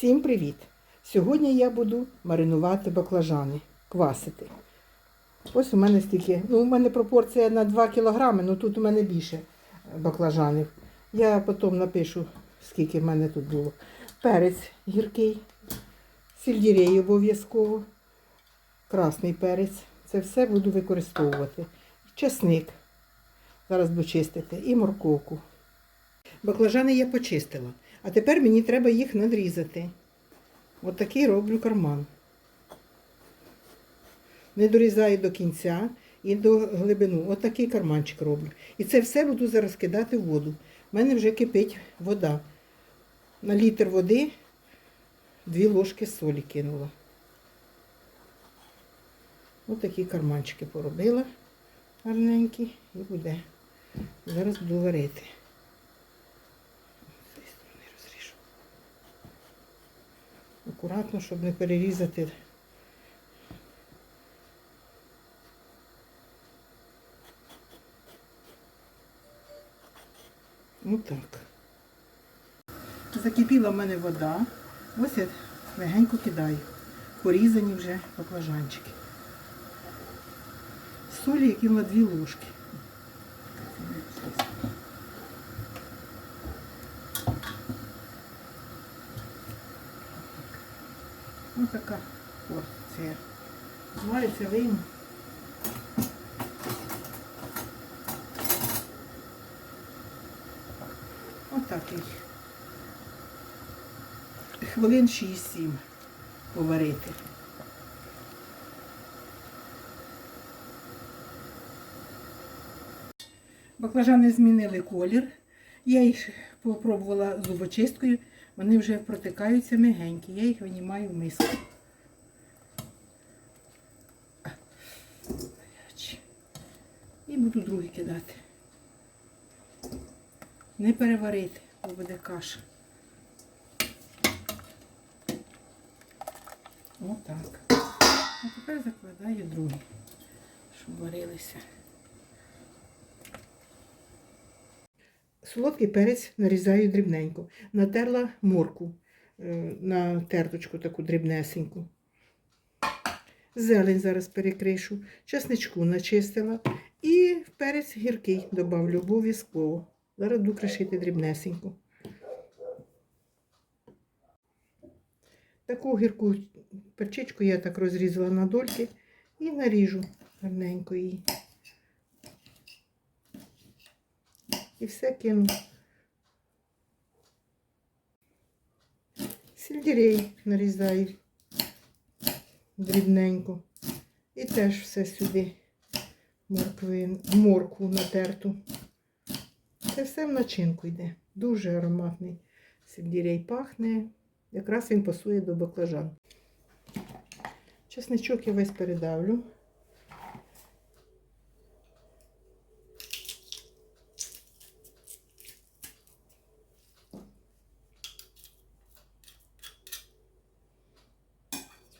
Всім привіт! Сьогодні я буду маринувати баклажани, квасити. Ось у мене стільки, ну у мене пропорція на 2 кілограми, ну тут у мене більше баклажанів. Я потім напишу, скільки в мене тут було. Перець гіркий, сельдерей обов'язково, красний перець. Це все буду використовувати. Чесник. Зараз буду чистити. І морковку. Баклажани я почистила. А тепер мені треба їх надрізати. От такий роблю карман. Не дорізаю до кінця і до глибину. От такий карманчик роблю. І це все буду зараз кидати в воду. У мене вже кипить вода. На літр води дві ложки солі кинула. Ось такі карманчики поробила гарненькі і буде. Зараз буду варити. Акуратно, щоб не перерізати. Отак. Закипіла в мене вода. Ось я легенько кидаю. Порізані вже баклажанчики. Солі, які на дві ложки. Ось така порція. Звариться вийму. Отак їх. Хвилин 6-7 поварити. Баклажани змінили колір. Я їх попробувала зубочисткою. Вони вже протикаються мягенькі. Я їх винімаю в миску. І буду другі кидати. Не переварити, бо буде каша. Отак. А тепер закладаю другі, щоб варилися. Солодкий перець нарізаю дрібненько. Натерла морку е, на терточку таку дрібнесеньку. Зелень зараз перекришу, чесничку начистила і перець гіркий добавлю обов'язково. Зараз буду кришити дрібнесенько. Таку гірку перчичку я так розрізала на дольки і наріжу гарненько її. І все кину. Сельдерей нарізаю дрібненько. І теж все сюди морквин, моркву натерту. Це все в начинку йде. Дуже ароматний сельдерей пахне. Якраз він пасує до баклажан. Чесничок я весь передавлю.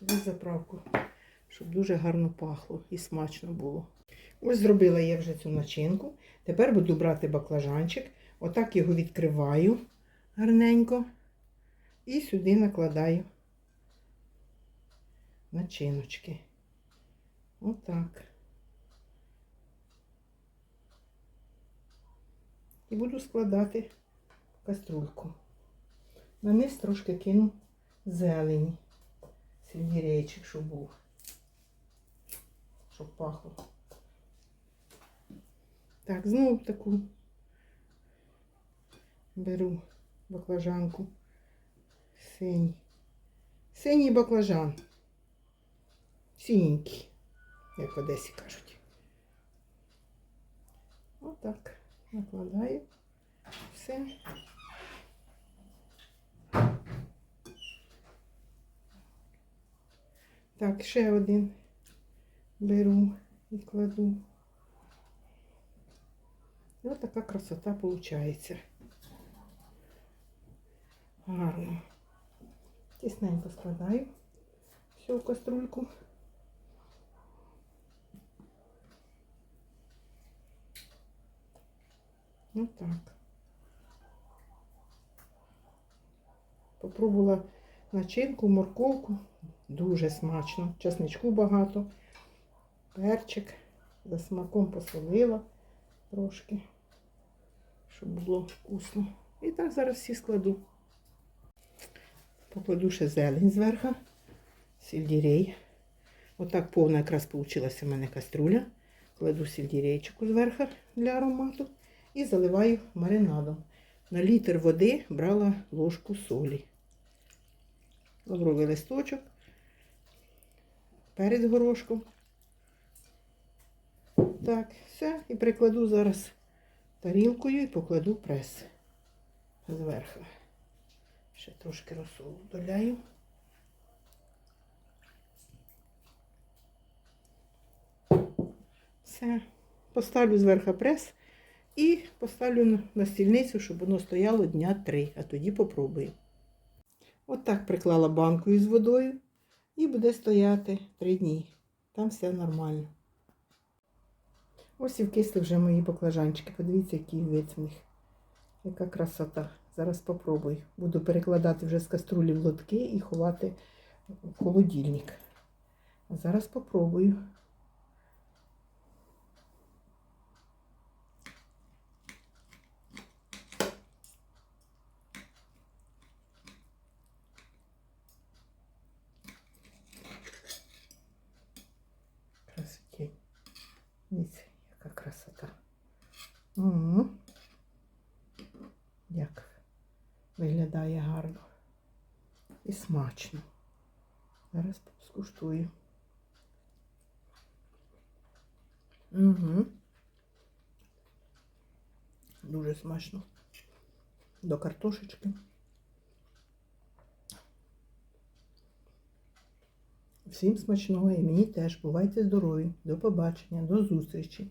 Сюди заправку, щоб дуже гарно пахло і смачно було. Ось зробила я вже цю начинку. Тепер буду брати баклажанчик. Отак його відкриваю гарненько. І сюди накладаю начиночки. Отак. І буду складати каструльку. На низ трошки кину зелені. Сельдерейчик, щоб був. Щоб пахло. Так, знову таку беру баклажанку. Синій. Синій баклажан. Синенький, як в Одесі кажуть. Отак. Накладаю. Все. Так, ще один беру і кладу. І ось така красота виходить. Гарно. Тісненько складаю все в каструльку. Ось так. Попробувала начинку, морковку. Дуже смачно. Часничку багато. Перчик. За смаком посолила трошки, щоб було вкусно. І так зараз всі складу. Покладу ще зелень зверху, сельдерей. Отак повна якраз вийшла в мене каструля. Кладу сельдерейчику зверху для аромату і заливаю маринадом. На літр води брала ложку солі. Лавровий листочок перед горошком. Так, все. І прикладу зараз тарілкою і покладу прес зверху. Ще трошки розсолу доляю. Все. Поставлю зверху прес і поставлю на- стільницю, щоб воно стояло дня три, а тоді попробую. От так приклала банку із водою і буде стояти три дні. Там все нормально. Ось і вкисли вже мої баклажанчики. Подивіться, який вид в них. Яка красота. Зараз попробую. Буду перекладати вже з каструлі в лотки і ховати в холодильник. Зараз попробую. Красотень. Дивіться, яка красота. Угу. Як виглядає гарно. І смачно. Зараз скуштую. Угу. Дуже смачно. До картошечки. Всім смачного і мені теж. Бувайте здорові. До побачення, до зустрічі.